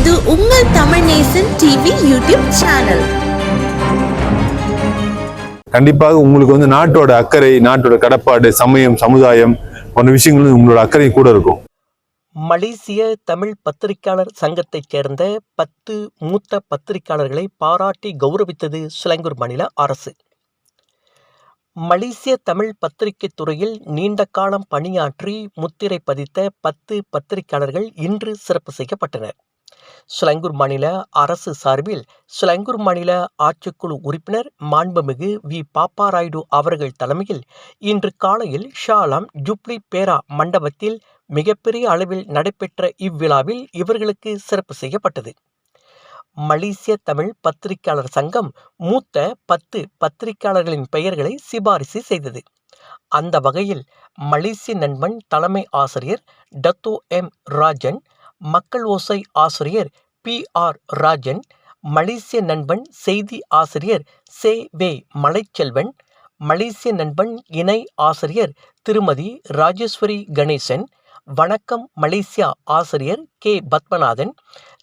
உங்கள் Tamil Nesan TV YouTube channel. கண்டிப்பாக உங்களுக்கு வந்து நாட்டோட அக்கறை நாட்டோட கடப்பாடு சமயம் சமுதாயம் போன்ற விஷயங்களும் உங்களோட அக்கறை கூட இருக்கும். மலேசிய தமிழ் பத்திரிகையாளர் சங்கத்தைச் சேர்ந்த பத்து மூத்த பத்திரிகையாளர்களை பாராட்டி கௌரவித்தது சிலங்கூர் மாநில அரசு. மலேசிய தமிழ் பத்திரிகைத் துறையில் நீண்ட காலம் பணியாற்றி முத்திரை பதித்த பத்து பத்திரிகையாளர்கள் இன்று சிறப்பு செய்யப்பட்டனர். சிலங்கூர் மாநில அரசு சார்பில் சிலங்கூர் மாநில ஆட்சிக்குழு உறுப்பினர் மாண்புமிகு வி. பாப்பாராயுடு அவர்கள் தலைமையில் இன்று காலையில் ஷாலாம் ஜூப்ளி பேரா மண்டபத்தில் மிகப்பெரிய அளவில் நடைபெற்ற இவ்விழாவில் இவர்களுக்கு சிறப்பு செய்யப்பட்டது. மலேசிய தமிழ் பத்திரிகையாளர் சங்கம் மூத்த பத்து பத்திரிகையாளர்களின் பெயர்களை சிபாரிசு செய்தது. அந்த வகையில் மலேசிய நண்பன் தலைமை ஆசிரியர் டத்தோ எம். ராஜன் மக்கள் ஓசை ஆசிரியர் பி. ஆர். ராஜன் மலேசிய நண்பன் செய்தி ஆசிரியர் சே. வே. மலைச்செல்வன் மலேசிய நண்பன் இணை ஆசிரியர் திருமதி ராஜேஸ்வரி கணேசன் வணக்கம் மலேசியா ஆசிரியர் கே. பத்மநாதன்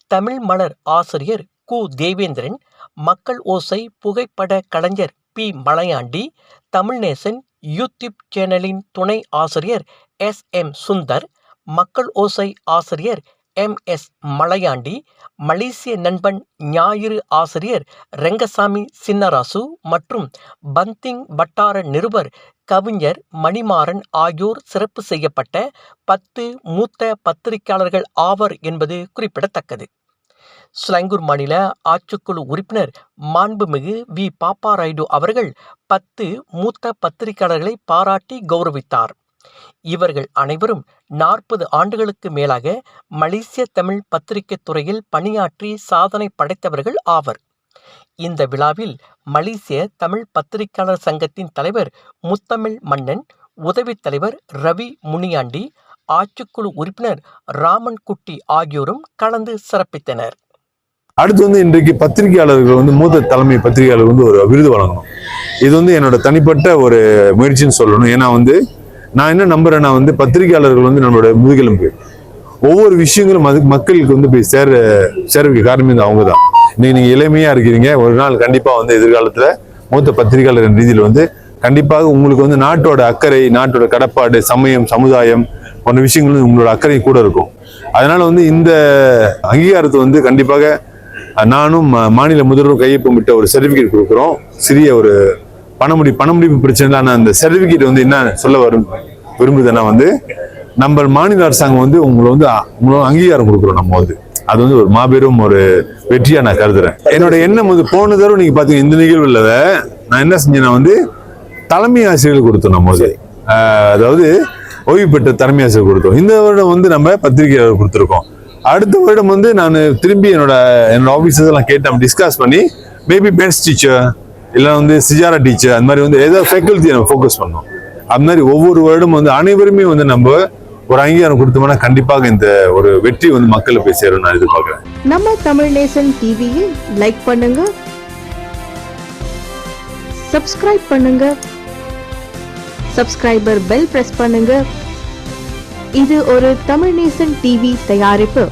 தமிழ் மலர் ஆசிரியர் கு. தேவேந்திரன் மக்கள் ஓசை புகைப்பட கலைஞர் பி. மலையாண்டி தமிழ்நேசன் யூடியூப் சேனலின் துணை ஆசிரியர் எஸ். எம். சுந்தர் மக்கள் ஓசை ஆசிரியர் எம். எஸ். மலையாண்டி மலேசிய நண்பன் ஞாயிறு ஆசிரியர் ரெங்கசாமி சின்னராசு மற்றும் பந்திங் வட்டார நிருபர் கவிஞர் மணிமாறன் ஆகியோர் சிறப்பு செய்யப்பட்ட பத்து மூத்த பத்திரிகையாளர்கள் ஆவர் என்பது குறிப்பிடத்தக்கது. ஸ்லங்கூர் மாநில ஆட்சிக்குழு உறுப்பினர் மாண்புமிகு வி. பாப்பாராயுடு அவர்கள் பத்து மூத்த பத்திரிகையாளர்களை பாராட்டி கௌரவித்தார். இவர்கள் அனைவரும் நாற்பது ஆண்டுகளுக்கு மேலாக மலேசிய தமிழ் பத்திரிகை துறையில் பணியாற்றி சாதனை படைத்தவர்கள் ஆவர். இந்த விழாவில் மலேசிய தமிழ் பத்திரிகையாளர் சங்கத்தின் தலைவர் முத்தமிழ் மன்னன் உதவித் தலைவர் ரவி முனியாண்டி ஆட்சிக்குழு உறுப்பினர் ராமன் குட்டி ஆகியோரும் கலந்து சிறப்பித்தனர். அடுத்து வந்து இன்றைக்கு பத்திரிகையாளர்கள் வந்து மூத்த தலைமை பத்திரிகையாளர் வந்து ஒரு விருது வழங்கணும். இது வந்து என்னோட தனிப்பட்ட ஒரு முயற்சின்னு சொல்லணும். ஏன்னா வந்து நான் என்ன நம்புறேன்னா வந்து பத்திரிகையாளர்கள் வந்து நம்மளோட முதுகெலும்பு ஒவ்வொரு விஷயங்களும் மக்களுக்கு வந்து போய் சேர சேர்வைக்கு காரணமே இந்த அவங்க தான் இன்னைக்கு நீங்க இளமையா இருக்கிறீங்க ஒரு நாள் கண்டிப்பா வந்து எதிர்காலத்துல மூத்த பத்திரிகையாளர் ரீதியில் வந்து கண்டிப்பாக உங்களுக்கு வந்து நாட்டோட அக்கறை நாட்டோட கடப்பாடு சமயம் சமுதாயம் போன்ற விஷயங்களும் உங்களோட அக்கறை கூட இருக்கும். அதனால வந்து இந்த அங்கீகாரத்தை வந்து கண்டிப்பாக நானும் மா- மாநில முதல்வரும் கையொப்பமிட்ட ஒரு சர்டிபிகேட் கொடுக்குறோம். சிறிய ஒரு பணமுடி பணமுடிப்பு பிரச்சனை அந்த சர்டிஃபிகேட் வந்து என்ன சொல்ல வரும் விரும்புதுன்னா வந்து நம்ம மாநில அரசாங்கம் வந்து உங்களை வந்து உங்களை அங்கீகாரம் கொடுக்குறோம் நம்ம வந்து. அது வந்து ஒரு மாபெரும் ஒரு வெற்றியா நான் கருதுறேன். என்னோட எண்ணம் வந்து போன தடவை நீங்க பாத்தீங்க இந்த நிகழ்வுல நான் என்ன செஞ்சேன்னா வந்து தலைமை ஆசிரியர்கள் கொடுத்தோம் நம்ம வந்து. அதாவது ஓய்வு பெற்ற தலைமை ஆசிரியர் கொடுத்தோம். இந்த வருடம் வந்து நம்ம பத்திரிகையாளர் கொடுத்துருக்கோம். அடுத்த வருடம் வந்து நான் திரும்பி என்னோட என்னோட ஆஃபீஸர்ஸ் எல்லாம் கேட்டேன் டிஸ்கஸ் பண்ணி மேபி மேத்ஸ் டீச்சர் இல்லை வந்து சிஜாரா டீச்சர் அந்த மாதிரி வந்து ஏதோ ஃபேக்கல்ட்டியை நம்ம ஃபோக்கஸ் பண்ணோம். அது மாதிரி ஒவ்வொரு வருடம் வந்து அனைவருமே வந்து நம்ம ஒரு அங்கீகாரம் கொடுத்தோம்னா கண்டிப்பாக இந்த ஒரு வெற்றி வந்து மக்களை போய் சேரும் நான் எதிர்பார்க்கிறேன். நம்ம தமிழ் நேசன் டிவியில் லைக் பண்ணுங்க. சப்ஸ்கிரைப் பண்ணுங்க. சப்ஸ்கிரைபர் பெல் பிரஸ் பண்ணுங்க. இது ஒரு தமிழ் நேசன் டிவி தயாரிப்பு.